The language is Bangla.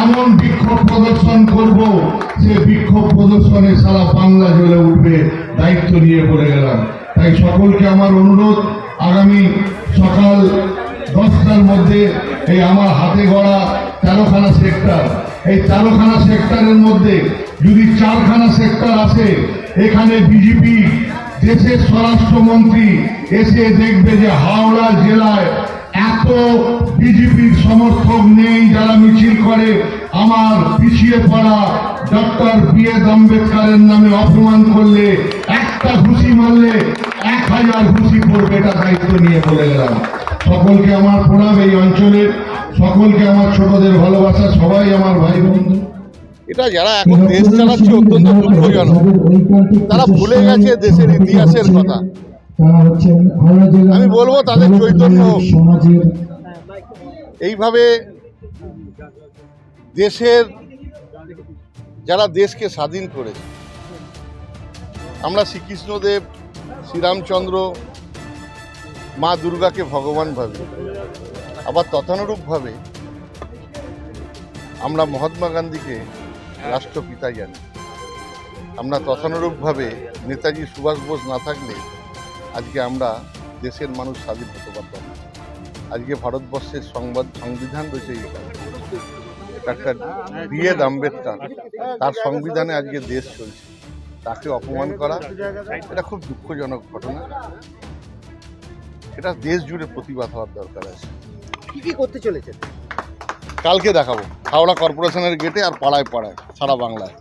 এমন বিক্ষোভ প্রদর্শন করব সে বিক্ষোভ প্রদর্শনে সারা বাংলা জ্বলে উঠবে দায়িত্ব নিয়ে গেলাম তাই সকলকে আমার অনুরোধ আগামী সকাল দশটার মধ্যে এই আমার হাতে গড়া তেরোখানা সেক্টর এই তেরোখানা সেক্টরের মধ্যে যদি চারখানা সেক্টর আসে এখানে বিজেপি দেশের স্বরাষ্ট্রমন্ত্রী এসে দেখবে যে হাওড়া জেলায় এত বিজেপির সমর্থক নেই যারা মিছিল করে। আমার পিছিয়ে পড়া ডক্টর বি এস আম্বেদকারের নামে অপমান করলে একটা ঘুষি মারলে এক হাজার ঘুষি পড়বে, এটা দায়িত্ব নিয়ে বলে গেলাম। সকলকে আমার প্রণাম এই অঞ্চলের সকলকে আমার ছোটদের ভালোবাসা, সবাই আমার ভাই বন্ধু এটা যারা এখন দেশ চালাচ্ছে অত্যন্ত দুঃখজনক তারা ভুলে গেছে দেশের ইতিহাসের কথা। আমি বলব তাদের চৈতন্য সমাজের এইভাবে দেশের যারা দেশকে স্বাধীন করেছে আমরা শ্রীকৃষ্ণদেব শ্রীরামচন্দ্র মা দুর্গাকে ভগবান ভাবি আবার তথানুরূপভাবে আমরা মহাত্মা গান্ধীকে রাষ্ট্রপিতা জানি। আমরা তথানুরূপভাবে নেতাজি সুভাষ বোস না থাকলে আজকে আমরা দেশের মানুষ স্বাধীন হতে পারতাম। আজকে ভারতবর্ষের সংবাদ সংবিধান রয়েছে ডাক্তার বি এড আম্বেদকর তার সংবিধানে আজকে দেশ চলছে। তাকে অপমান করা এটা খুব দুঃখজনক ঘটনা। এটা দেশ জুড়ে প্রতিবাদ হওয়ার দরকার আছে। কি কি করতে চলেছেন? কালকে দেখাবো। হাওড়া কর্পোরেশনের গেটে আর পাড়ায় পাড়ায় সারা বাংলায়।